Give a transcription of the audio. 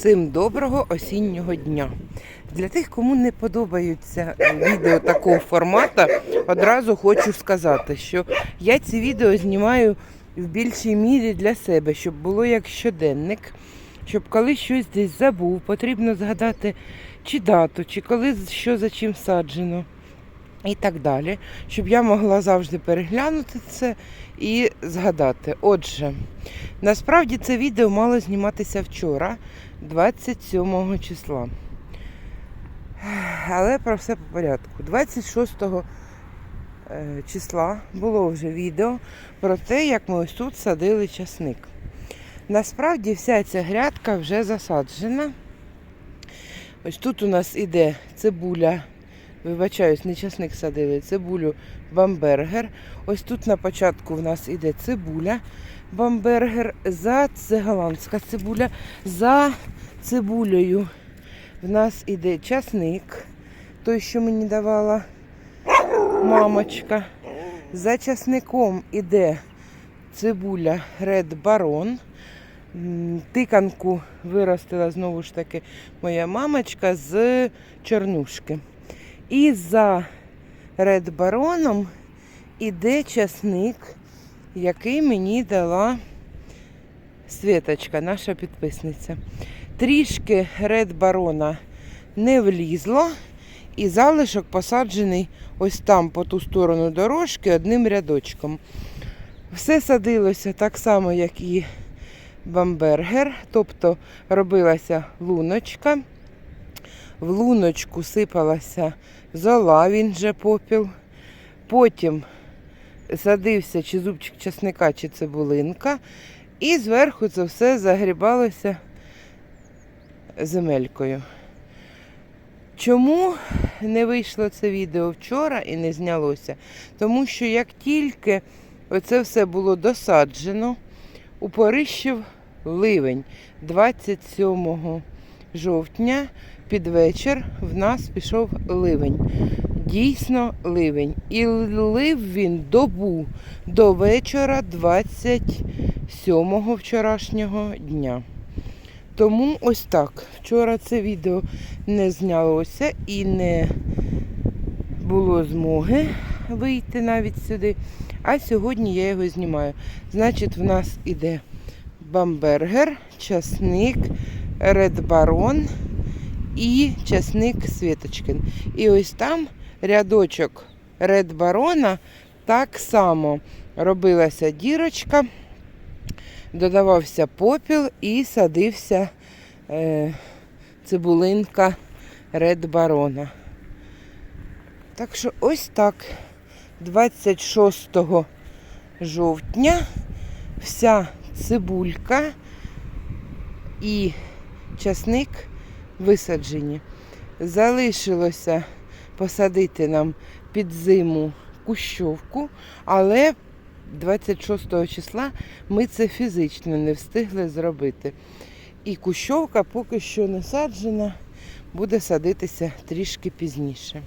Всім доброго осіннього дня. Для тих, кому не подобаються відео такого формату, одразу хочу сказати, що я ці відео знімаю в більшій мірі для себе, щоб було як щоденник, щоб коли щось десь забув, потрібно згадати чи дату, чи коли що за чим саджено. І так далі, щоб я могла завжди переглянути це і згадати. Отже, насправді це відео мало зніматися вчора, 27 числа. Але про все по порядку. 26 е, числа було вже відео про те, як ми ось тут садили часник. Насправді вся ця грядка вже засаджена. Ось тут у нас іде цибуля Вибачаюсь, не часник садили, цибулю бамбергер. Ось тут на початку в нас іде цибуля бамбергер. За це голландська цибуля. За цибулею в нас іде часник, той, що мені давала мамочка. За часником іде цибуля Red Baron. Тиканку виростила знову ж таки моя мамочка з чорнушки. І за Ред Бароном іде часник, який мені дала Світочка, наша підписниця. Трішки Ред Барона не влізло, і залишок посаджений ось там, по ту сторону дорожки, одним рядочком. Все садилося так само, як і бамбергер, тобто робилася луночка. В луночку сипалася зола, він же попіл. Потім садився чи зубчик часника, чи цибулинка. І зверху це все загрібалося земелькою. Чому не вийшло це відео вчора і не знялося? Тому що як тільки оце все було досаджено, упорищив ливень 27 жовтня під вечір в нас пішов ливень. Дійсно ливень. І лив він добу до вечора 27 вчорашнього дня. Тому ось так. Вчора це відео не знялося і не було змоги вийти навіть сюди. А сьогодні я його знімаю. Значить, в нас іде бамбергер, часник, редбарон і часник Світочкин. І ось там рядочок Ред Барона так само робилася дірочка, додавався попіл і садився е, цибулинка Ред Барона. Так що ось так, 26 жовтня вся цибулька і часник висаджені. Залишилося посадити нам під зиму кущовку, але 26 числа ми це фізично не встигли зробити. І кущовка поки що не саджена, буде садитися трішки пізніше.